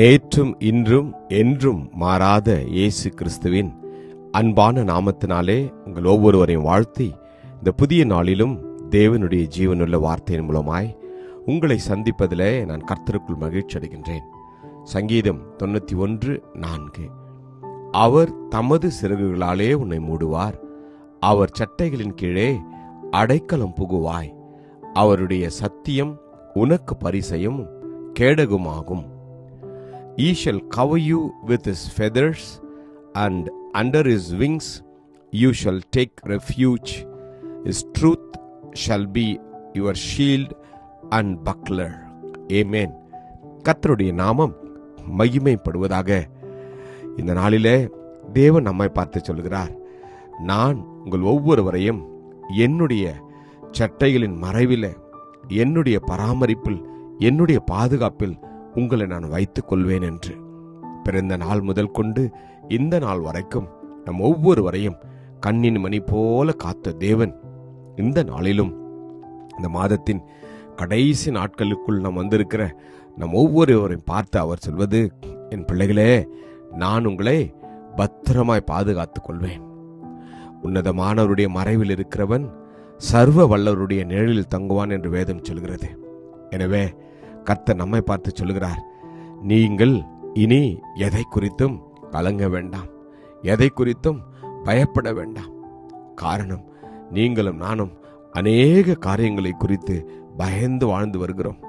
நேற்றும் இன்றும் என்றும் மாறாத இயேசு கிறிஸ்துவின் அன்பான நாமத்தினாலே உங்கள் ஒவ்வொருவரையும் வாழ்த்தி இந்த புதிய நாளிலும் தேவனுடைய ஜீவனுள்ள வார்த்தையின் மூலமாய் உங்களை சந்திப்பதிலே நான் கர்த்தருக்குள் மகிழ்ச்சி அடைகின்றேன். சங்கீதம் தொண்ணூத்தி ஒன்று நான்கு. அவர் தமது சிறகுகளாலே உன்னை மூடுவார். அவர் சட்டைகளின் கீழே அடைக்கலம் புகுவாய். அவருடைய சத்தியம் உனக்கு பரிசையும் கேடகுமாகும். He shall cover you with his feathers, and under his wings you shall take refuge. His truth shall be your shield and buckler amen கத்தருடைய நாமம் மகிமைப்படுவதாக இந்த நாளிலே தேவன் நம்மை பார்த்து சொல்கிறார் நான் உங்கள் ஒவ்வொருவரையும் என்னுடைய சட்டைகளின் மறைவில் என்னுடைய பராமரிப்பில் என்னுடைய பாதுகாப்பில் உங்களை நான் வைத்துக் கொள்வேன் என்று. பிறந்த நாள் முதல் கொண்டு இந்த நாள் வரைக்கும் நம் ஒவ்வொருவரையும் கண்ணின் மணி போல காத்த தேவன் இந்த நாளிலும் இந்த மாதத்தின் கடைசி நாட்களுக்குள் நாம் வந்திருக்கிற நம் ஒவ்வொருவரையும் பார்த்து அவர் சொல்வது என் பிள்ளைகளே நான் உங்களை பத்திரமாய் பாதுகாத்துக் கொள்வேன். உன்னதமானவருடைய மறைவில் இருக்கிறவன் சர்வ வல்லவருடைய நிழலில் தங்குவான் என்று வேதம் சொல்கிறது. எனவே கர்த்த நம்மை பார்த்து சொல்கிறார் நீங்கள் இனி எதை குறித்தும் கலங்க வேண்டாம். எதை குறித்தும் பயப்பட வேண்டாம். காரணம் நீங்களும் நானும் அநேக காரியங்களை குறித்து பயந்து வாழ்ந்து வருகிறோம்.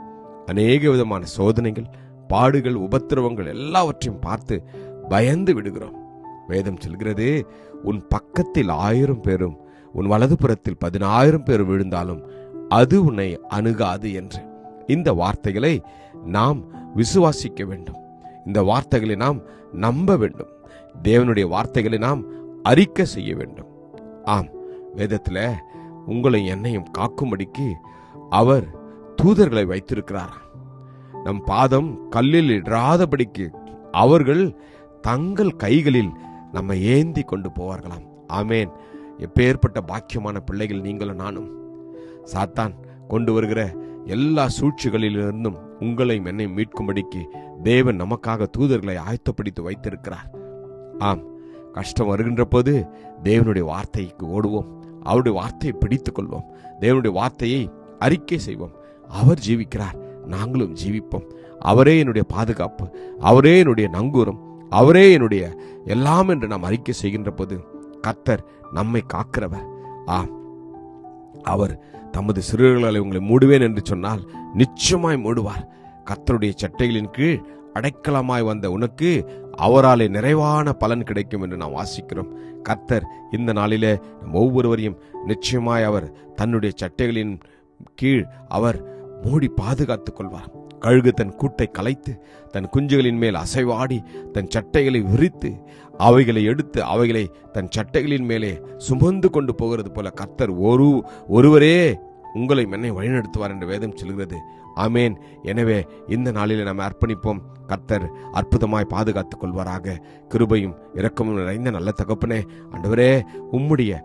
அநேக விதமான சோதனைகள் பாடுகள் உபத்திரவங்கள் எல்லாவற்றையும் பார்த்து பயந்து விடுகிறோம். வேதம் சொல்கிறது உன் பக்கத்தில் ஆயிரம் பேரும் உன் வலதுபுறத்தில் பதினாயிரம் பேர் விழுந்தாலும் அது உன்னை அணுகாது என்று. இந்த வார்த்தைகளை நாம் விசுவாசிக்க வேண்டும். இந்த வார்த்தைகளை நாம் நம்ப வேண்டும். தேவனுடைய வார்த்தைகளை நாம் அறிக்கை செய்ய வேண்டும். ஆம் வேதத்தில் உங்களை என்னையும் காக்கும்படிக்கு அவர் தூதர்களை வைத்திருக்கிறார். நம் பாதம் கல்லில் இடாதபடிக்கு அவர்கள் தங்கள் கைகளில் நம்மை ஏந்தி கொண்டு போவார்களாம். ஆமேன். எப்பேற்பட்ட பாக்கியமான பிள்ளைகள் நீங்களும் நானும். சாத்தான் கொண்டு வருகிற எல்லா சூழ்ச்சிகளிலிருந்தும் உங்களையும் என்னை மீட்கும்படிக்கு தேவன் நமக்காக தூதர்களை ஆயத்தப்படுத்தி வைத்திருக்கிறார். ஆம் கஷ்டம் வருகின்ற போது தேவனுடைய வார்த்தைக்கு ஓடுவோம். அவருடைய வார்த்தையை பிடித்து கொள்வோம் தேவனுடைய வார்த்தையை அறிக்கை செய்வோம். அவர் ஜீவிக்கிறார் நாங்களும் ஜீவிப்போம். அவரே என்னுடைய பாதுகாப்பு அவரே என்னுடைய நங்கூரம் அவரே என்னுடைய எல்லாம் என்று நாம் அறிக்கை செய்கின்ற போது கத்தர் நம்மை காக்கிறவர். ஆம் அவர் தமது சிறுகளை உங்களை மூடுவேன் என்று சொன்னால் நிச்சயமாய் மூடுவார். கத்தருடைய சட்டைகளின் கீழ் அடைக்கலமாய் வந்த உனக்கு அவராலே நிறைவான பலன் கிடைக்கும் என்று நாம் வாசிக்கிறோம். கர்த்தர் இந்த நாளிலே நம் ஒவ்வொருவரையும் நிச்சயமாய் அவர் தன்னுடைய சட்டைகளின் கீழ் அவர் மூடி பாதுகாத்துக் கொள்வார். கழுகு தன் கூட்டை கலைத்து தன் குஞ்சுகளின் மேல் அசைவாடி தன் சட்டைகளை விரித்து அவைகளை எடுத்து அவைகளை தன் சட்டைகளின் மேலே சுமந்து கொண்டு போகிறது போல கர்த்தர் ஒரு ஒருவரே உங்களை என்னை வழிநடத்துவார் என்று வேதம் சொல்கிறது ஆமேன். எனவே இந்த நாளில் நாம் அர்ப்பணிப்போம். கர்த்தர் அற்புதமாய் பாதுகாத்துக் கொள்வாராக. கிருபையும் இரக்கமும் நிறைந்த நல்ல தகப்பனே. அண்டவரே உம்முடைய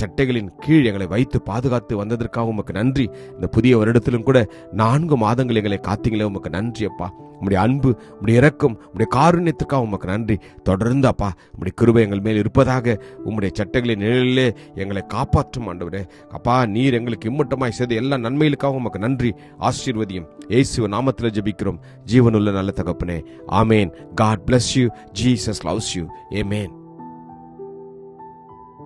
சட்டைகளின் கீழ் எங்களை வைத்து பாதுகாத்து வந்ததற்காக உமக்கு நன்றி. இந்த புதிய வருடத்திலும் கூட நான்கு மாதங்கள் எங்களை காத்தீங்களே. உமக்கு நன்றி அப்பா. உங்களுடைய அன்பு உங்களுடைய இறக்கம் உங்களுடைய காருண்யத்துக்காக உமக்கு நன்றி. தொடர்ந்து அப்பா உங்களுடைய கிருபை எங்கள் மேல் இருப்பதாக உம்முடைய சட்டங்களின் நிழலிலே எங்களை காப்பாற்றும் ஆண்டவரே. அப்பா நீர் எங்களுக்கு இம்மட்டமாய் செய்த எல்லா நன்மைகளுக்காக உமக்கு நன்றி ஆசீர்வதியும். இயேசுவ நாமத்தில் ஜெபிக்கிறோம். ஜீவனுள்ள நல்ல தகப்பனே. ஆமேன். God bless you Jesus loves you amen